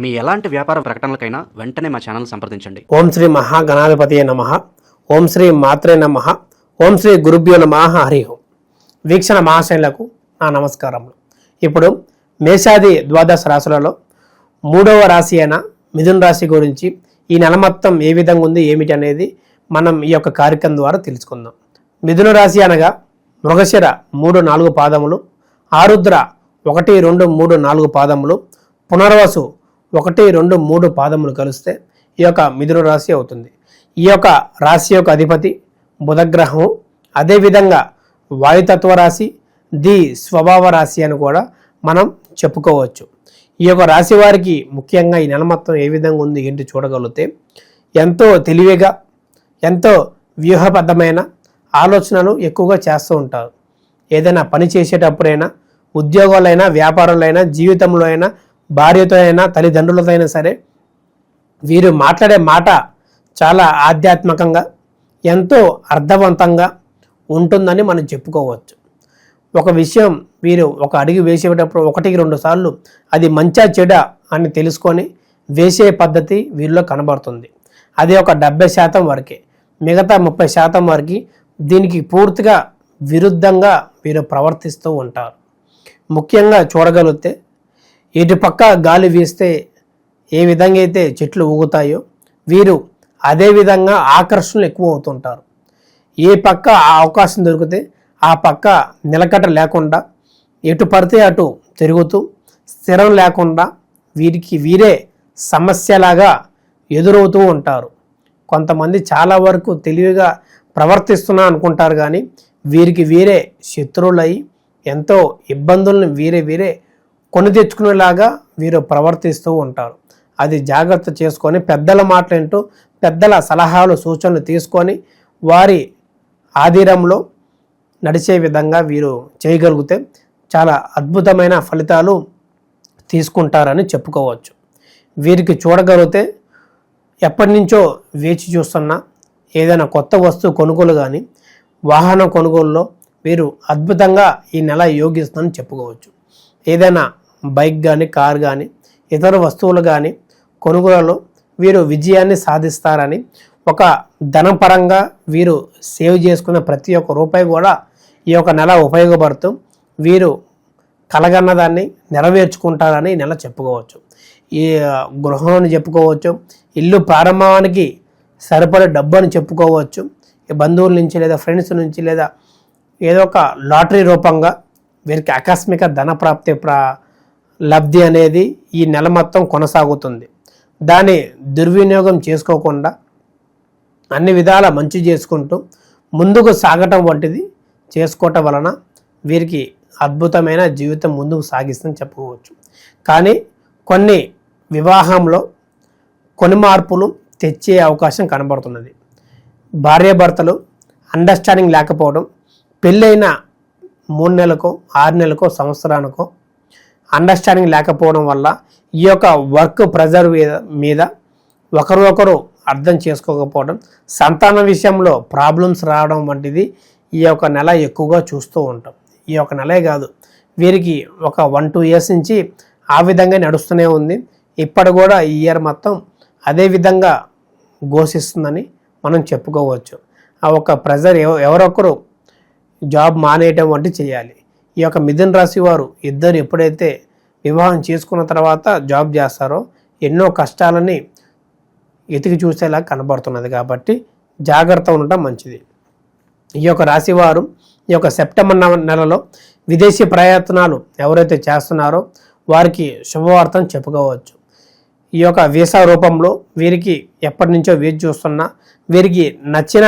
మీ ఎలాంటి వ్యాపార ప్రకటనలకైనా వెంటనే మా ఛానల్ సంప్రదించండి. ఓం శ్రీ మహాగణాధిపతి నమ. ఓం శ్రీ మాత్రే నమ. ఓం శ్రీ గురుభ్యో నమ. హరి ఓం. వీక్షణ మహాశైలకు నా నమస్కారములు. ఇప్పుడు మేషాది ద్వాదశ రాశులలో మూడవ రాశి అయిన మిథున్ రాశి గురించి ఈ నెల మొత్తం ఏ విధంగా ఉంది ఏమిటి అనేది మనం ఈ యొక్క కార్యక్రమం ద్వారా తెలుసుకుందాం. మిథున రాశి అనగా మృగశిర మూడు నాలుగు పాదములు ఆరుద్ర ఒకటి రెండు మూడు నాలుగు పాదములు పునర్వసు ఒకటి రెండు మూడు పాదములు కలిస్తే ఈ యొక్క మిథున రాశి అవుతుంది. ఈ యొక్క రాశి యొక్క అధిపతి బుధగ్రహము అదేవిధంగా వాయుతత్వ రాశి ది స్వభావ రాశి అని కూడా మనం చెప్పుకోవచ్చు. ఈ యొక్క రాశి వారికి ముఖ్యంగా ఈ నెల మొత్తం ఏ విధంగా ఉంది ఏంటి చూడగలిగితే ఎంతో తెలివిగా ఎంతో వ్యూహబద్ధమైన ఆలోచనలు ఎక్కువగా చేస్తూ ఉంటారు. ఏదైనా పని చేసేటప్పుడైనా ఉద్యోగాలైనా వ్యాపారంలో జీవితంలో అయినా భార్యతో అయినా తల్లిదండ్రులతో అయినా సరే వీరు మాట్లాడే మాట చాలా ఆధ్యాత్మికంగా ఎంతో అర్థవంతంగా ఉంటుందని మనం చెప్పుకోవచ్చు. ఒక విషయం వీరు ఒక అడుగు వేసేటప్పుడు ఒకటికి రెండు సార్లు అది మంచా చెడ అని తెలుసుకొని వేసే పద్ధతి వీరిలో కనబడుతుంది. అది ఒక డెబ్బై శాతం వరకే. మిగతా ముప్పై శాతం వరకు దీనికి పూర్తిగా విరుద్ధంగా వీరు ప్రవర్తిస్తూ ఉంటారు. ముఖ్యంగా చూడగలిగితే ఇటు పక్క గాలి వీస్తే ఏ విధంగా అయితే చెట్లు ఊగుతాయో వీరు అదే విధంగా ఆకర్షణలు ఎక్కువ అవుతుంటారు ఏ పక్క ఆ అవకాశం దొరికితే ఆ పక్క నిలకట లేకుండా ఎటు పడితే అటు తిరుగుతూ స్థిరం లేకుండా వీరికి వీరే సమస్యలాగా ఎదురవుతూ ఉంటారు. కొంతమంది చాలా వరకు తెలివిగా ప్రవర్తిస్తున్నా అనుకుంటారు కానీ వీరికి వీరే శత్రువులై ఎంతో ఇబ్బందులను వీరే వీరే కొని తెచ్చుకునేలాగా వీరు ప్రవర్తిస్తూ ఉంటారు. అది జాగ్రత్త చేసుకొని పెద్దల మాటలేంటో పెద్దల సలహాలు సూచనలు తీసుకొని వారి ఆధీరంలో నడిచే విధంగా వీరు చేయగలిగితే చాలా అద్భుతమైన ఫలితాలు తీసుకుంటారని చెప్పుకోవచ్చు. వీరికి చూడగలిగితే ఎప్పటి నుంచో వేచి చూస్తున్న ఏదైనా కొత్త వస్తువు కొనుగోలు కానీ వాహన కొనుగోలులో వీరు అద్భుతంగా ఈ నెల యోగిస్తుందని చెప్పుకోవచ్చు. ఏదైనా బైక్ కానీ కార్ కానీ ఇతర వస్తువులు కానీ కొనుగోలలో వీరు విజయాన్ని సాధిస్తారని ఒక ధనపరంగా వీరు సేవ్ చేసుకున్న ప్రతి ఒక్క రూపాయి కూడా ఈ యొక్క నెల ఉపయోగపడుతూ వీరు కలగన్నదాన్ని నెరవేర్చుకుంటారని ఈ నెల చెప్పుకోవచ్చు. ఈ గృహం అని చెప్పుకోవచ్చు ఇల్లు ప్రారంభానికి సరిపడే డబ్బు అని చెప్పుకోవచ్చు ఈ బంధువుల నుంచి లేదా ఫ్రెండ్స్ నుంచి లేదా ఏదో ఒక లాటరీ రూపంగా వీరికి ఆకస్మిక ధన ప్రాప్తి ప్రా లబ్ధి అనేది ఈ నెల మొత్తం కొనసాగుతుంది. దాన్ని దుర్వినియోగం చేసుకోకుండా అన్ని విధాల మంచి చేసుకుంటూ ముందుకు సాగటం వంటిది చేసుకోవటం వలన వీరికి అద్భుతమైన జీవితం ముందుకు సాగిస్తుందని చెప్పుకోవచ్చు. కానీ కొన్ని వివాహంలో కొన్ని మార్పులు తెచ్చే అవకాశం కనబడుతున్నది. భార్యాభర్తలు అండర్స్టాండింగ్ లేకపోవడం పెళ్ళైన మూడు నెలలకో ఆరు నెలలకో సంవత్సరానికో అండర్స్టాండింగ్ లేకపోవడం వల్ల ఈ యొక్క వర్క్ ప్రెజర్ మీద ఒకరు అర్థం చేసుకోకపోవడం సంతాన విషయంలో ప్రాబ్లమ్స్ రావడం వంటిది ఈ యొక్క నెల ఎక్కువగా చూస్తూ ఉంటాం. ఈ యొక్క నెలే కాదు వీరికి ఒక వన్ టూ ఇయర్స్ నుంచి ఆ విధంగా నడుస్తూనే ఉంది. ఇప్పటి కూడా ఈ ఇయర్ మొత్తం అదే విధంగా ఘోషిస్తుందని మనం చెప్పుకోవచ్చు. ఆ ఒక ప్రెజర్ ఎవరొకరు జాబ్ మానేయటం వంటి చేయాలి. ఈ యొక్క మిథున్ రాశి వారు ఇద్దరు ఎప్పుడైతే వివాహం చేసుకున్న తర్వాత జాబ్ చేస్తారో ఎన్నో కష్టాలని ఎతికి చూసేలా కనబడుతున్నది కాబట్టి జాగ్రత్త ఉండటం మంచిది. ఈ యొక్క రాశి వారు ఈ యొక్క సెప్టెంబర్ నెలలో విదేశీ ప్రయత్నాలు ఎవరైతే చేస్తున్నారో వారికి శుభవార్తను చెప్పుకోవచ్చు. ఈ యొక్క వీసా రూపంలో వీరికి ఎప్పటి నుంచో వేచి చూస్తున్నా వీరికి నచ్చిన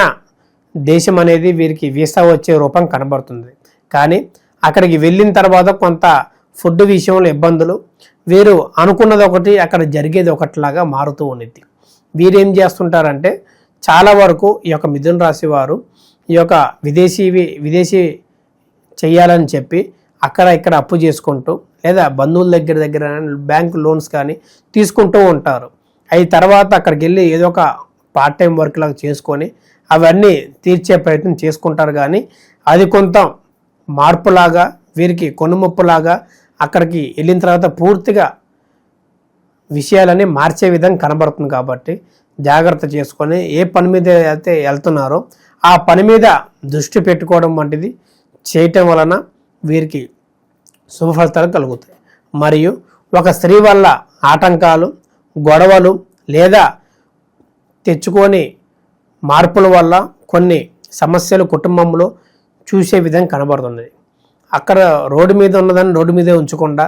దేశం అనేది వీరికి వీసా వచ్చే రూపం కనబడుతుంది. కానీ అక్కడికి వెళ్ళిన తర్వాత కొంత ఫుడ్ విషయంలో ఇబ్బందులు. వీరు అనుకున్నది ఒకటి అక్కడ జరిగేది ఒకటిలాగా మారుతూ ఉండిద్ది వీరేం చేస్తుంటారంటే చాలా వరకు ఈ యొక్క మిథున రాశి వారు ఈ యొక్క విదేశీ విదేశీ చేయాలని చెప్పి అక్కడ ఇక్కడ అప్పు చేసుకుంటూ లేదా బంధువుల దగ్గర దగ్గర బ్యాంక్ లోన్స్ కానీ తీసుకుంటూ ఉంటారు. అవి తర్వాత అక్కడికి వెళ్ళి ఏదో ఒక పార్ట్ టైం వర్క్ లాగా చేసుకొని అవన్నీ తీర్చే ప్రయత్నం చేసుకుంటారు కానీ అది కొంత మార్పులాగా వీరికి కొనుముప్పులాగా అక్కడికి వెళ్ళిన తర్వాత పూర్తిగా విషయాలని మార్చే విధంగా కనబడుతుంది కాబట్టి జాగ్రత్త చేసుకొని ఏ పని మీద అయితే వెళ్తున్నారో ఆ పని మీద దృష్టి పెట్టుకోవడం వంటిది చేయటం వలన వీరికి శుభ ఫలితాలు కలుగుతాయి. మరియు ఒక స్త్రీ వల్ల ఆటంకాలు గొడవలు లేదా తెచ్చుకొని మార్పుల వల్ల కొన్ని సమస్యలు కుటుంబంలో చూసే విధంగా కనబడుతుంది. అక్కడ రోడ్డు మీద ఉన్నదాన్ని రోడ్డు మీదే ఉంచకుండా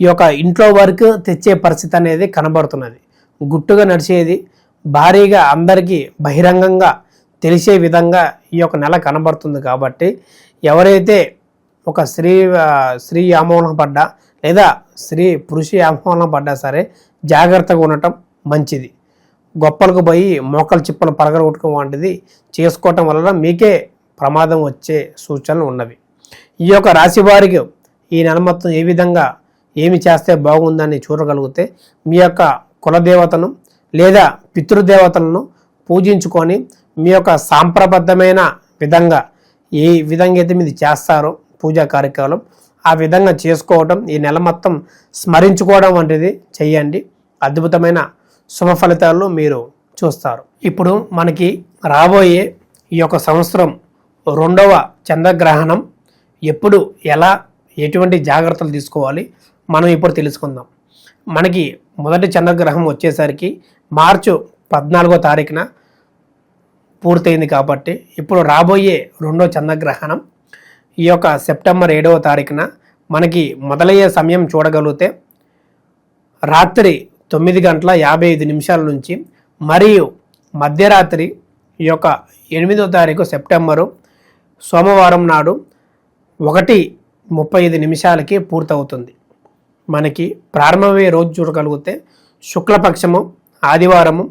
ఈ యొక్క ఇంట్లో వరకు తెచ్చే పరిస్థితి అనేది కనబడుతున్నది. గుట్టుగా నడిచేది భారీగా అందరికీ బహిరంగంగా తెలిసే విధంగా ఈ యొక్క నెల కనబడుతుంది కాబట్టి ఎవరైతే ఒక స్త్రీ స్త్రీ ఆమోహన పడ్డా లేదా స్త్రీ పురుష ఆమోహన పడ్డా సరే జాగ్రత్తగా ఉండటం మంచిది. గొప్పలకు పోయి మోకలు చిప్పలు పరగొట్టుకోవడం వంటిది చేసుకోవటం వలన మీకే ప్రమాదం వచ్చే సూచనలు ఉన్నవి. ఈ యొక్క రాశి వారికి ఈ నెల మొత్తం ఏ విధంగా ఏమి చేస్తే బాగుందని చూడగలిగితే మీ యొక్క కులదేవతను లేదా పితృదేవతలను పూజించుకొని మీ యొక్క సాంప్రబద్ధమైన విధంగా ఏ విధంగా అయితే మీరు చేస్తారో పూజా కార్యక్రమం ఆ విధంగా చేసుకోవడం ఈ నెల మొత్తం స్మరించుకోవడం వంటిది చేయండి. అద్భుతమైన శుభ ఫలితాలను మీరు చూస్తారు. ఇప్పుడు మనకి రాబోయే ఈ యొక్క సంవత్సరం రెండవ చంద్రగ్రహణం ఎప్పుడు ఎలా ఎటువంటి జాగ్రత్తలు తీసుకోవాలి మనం ఇప్పుడు తెలుసుకుందాం. మనకి మొదటి చంద్రగ్రహం వచ్చేసరికి మార్చు పద్నాలుగో తారీఖున పూర్తయింది కాబట్టి ఇప్పుడు రాబోయే రెండో చంద్రగ్రహణం ఈ యొక్క సెప్టెంబర్ ఏడవ తారీఖున మనకి మొదలయ్యే సమయం చూడగలిగితే రాత్రి తొమ్మిది గంటల యాభై ఐదు నిమిషాల నుంచి మరియు మధ్యరాత్రి ఈ యొక్క ఎనిమిదో తారీఖు సెప్టెంబరు సోమవారం నాడు ఒకటి ముప్పై ఐదు నిమిషాలకి పూర్తవుతుంది. మనకి ప్రారంభమయ్యే రోజు చూడగలిగితే శుక్లపక్షము ఆదివారము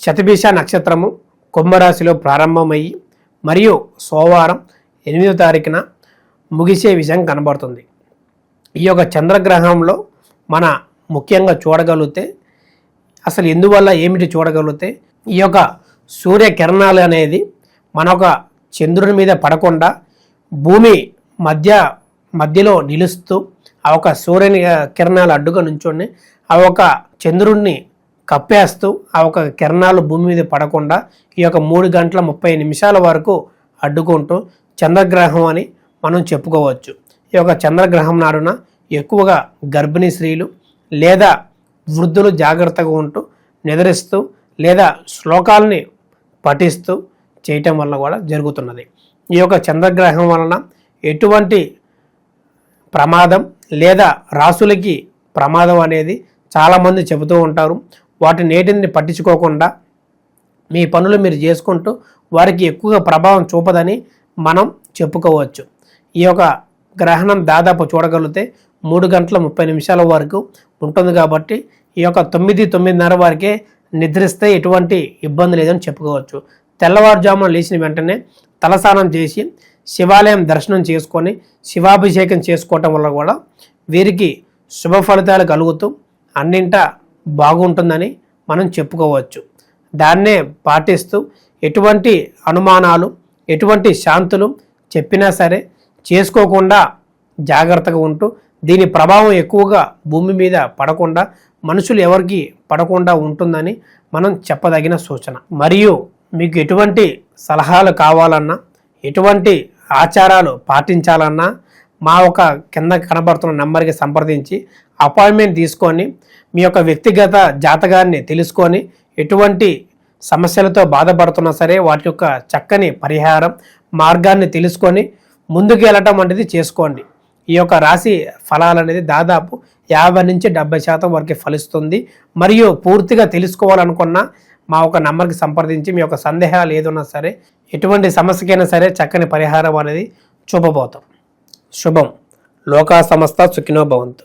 శతభిష నక్షత్రము కుంభరాశిలో ప్రారంభమయ్యి మరియు సోమవారం ఎనిమిదో తారీఖున ముగిసే విషయం కనబడుతుంది. ఈ యొక్క చంద్రగ్రహంలో మన ముఖ్యంగా చూడగలిగితే అసలు ఎందువల్ల ఏమిటి చూడగలిగితే ఈ యొక్క సూర్యకిరణాలు అనేది మన ఒక చంద్రుని మీద పడకుండా భూమి మధ్య మధ్యలో నిలుస్తూ ఆ ఒక సూర్యుని కిరణాలు అడ్డుగా నుంచొని ఆ ఒక చంద్రుణ్ణి కప్పేస్తూ ఆ ఒక కిరణాలు భూమి మీద పడకుండా ఈ యొక్క మూడు గంటల ముప్పై నిమిషాల వరకు అడ్డుకుంటూ చంద్రగ్రహం అని మనం చెప్పుకోవచ్చు. ఈ యొక్క చంద్రగ్రహం నాడున ఎక్కువగా గర్భిణీ స్త్రీలు లేదా వృద్ధులు జాగ్రత్తగా ఉంటూ నిద్రిస్తూ లేదా శ్లోకాలని పఠిస్తూ చేయటం వల్ల కూడా జరుగుతున్నది. ఈ యొక్క చంద్రగ్రహం వలన ఎటువంటి ప్రమాదం లేదా రాసులకి ప్రమాదం అనేది చాలామంది చెబుతూ ఉంటారు. వాటి నేటిని పట్టించుకోకుండా మీ పనులు మీరు చేసుకుంటూ వారికి ఎక్కువగా ప్రభావం చూపదని మనం చెప్పుకోవచ్చు. ఈ యొక్క గ్రహణం దాదాపు చూడగలిగితే మూడు గంటల ముప్పై నిమిషాల వరకు ఉంటుంది కాబట్టి ఈ యొక్క తొమ్మిది తొమ్మిదిన్నర వరకే నిద్రిస్తే ఎటువంటి ఇబ్బంది లేదని చెప్పుకోవచ్చు. తెల్లవారుజామున లేచిన వెంటనే తలస్నానం చేసి శివాలయం దర్శనం చేసుకొని శివాభిషేకం చేసుకోవటం వల్ల కూడా వీరికి శుభ ఫలితాలు కలుగుతూ అన్నింట బాగుంటుందని మనం చెప్పుకోవచ్చు. దాన్నే పాటిస్తూ ఎటువంటి అనుమానాలు ఎటువంటి శాంతులు చెప్పినా సరే చేసుకోకుండా జాగ్రత్తగా ఉంటూ దీని ప్రభావం ఎక్కువగా భూమి మీద పడకుండా మనుషులు ఎవరికి పడకుండా ఉంటుందని మనం చెప్పదగిన సూచన. మరియు మీకు ఎటువంటి సలహాలు కావాలన్నా ఎటువంటి ఆచారాలు పాటించాలన్నా మా ఒక కింద కనబడుతున్న నెంబర్కి సంప్రదించి అపాయింట్మెంట్ తీసుకొని మీ యొక్క వ్యక్తిగత జాతకాన్ని తెలుసుకొని ఎటువంటి సమస్యలతో బాధపడుతున్నా సరే వాటి యొక్క చక్కని పరిహారం మార్గాన్ని తెలుసుకొని ముందుకు వెళ్ళటం అనేది చేసుకోండి. ఈ యొక్క రాశి ఫలాలు అనేది దాదాపు యాభై నుంచి డెబ్బై శాతం వరకు ఫలిస్తుంది. మరియు పూర్తిగా తెలుసుకోవాలనుకున్న మా ఒక నంబర్కి సంప్రదించి మీ యొక్క సందేహాలు ఏదున్నా సరే ఎటువంటి సమస్యకైనా సరే చక్కని పరిహారం అనేది చూపబోతాం. శుభం. లోకా సంస్థ సుఖినో భవంతు.